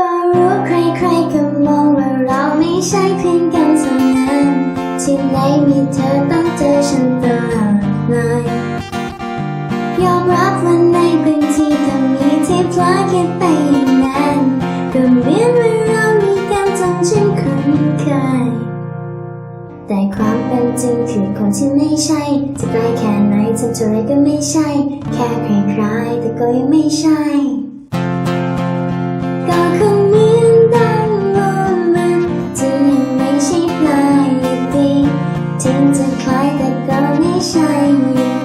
ก็รู้ใครๆก็มองว่าเราไม่ใช่เพียงกันเท่านั้น ที่ไหนมีเธอต้องเจอฉันตลอดเลยยอมรับว่าในบางทีก็มีที่พลาดคิดไปอย่างนั้นก็เหมือนว่าเรามีกันจนฉันคุ้นเคยแต่ความเป็นจริงคือคนที่ไม่ใช่ จะไกลแค่ไหนทำเท่าไรก็ไม่ใช่ แค่คล้ายๆแต่ก็ยังไม่ใช่ by the gun is shining.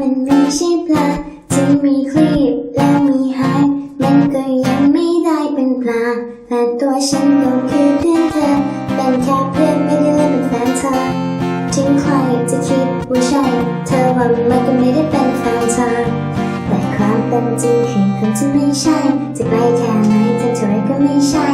มันไม่ใช่ปลาที่มีคลีบและมีหางมันก็ยังไม่ได้เป็นปลาและตัวฉันก็คือเพื่อนเธอ เป็นแค่เพื่อนไม่ได้เล่นเป็นแฟนเธอถึงใครจะคิดว่าใช่ เธอว่ามันก็ไม่ได้เป็นแฟนเธอ แต่ความเป็นจริงคือคนที่ไม่ใช่ จะไกลแค่ไหนจะเท่าไรก็ไม่ใช่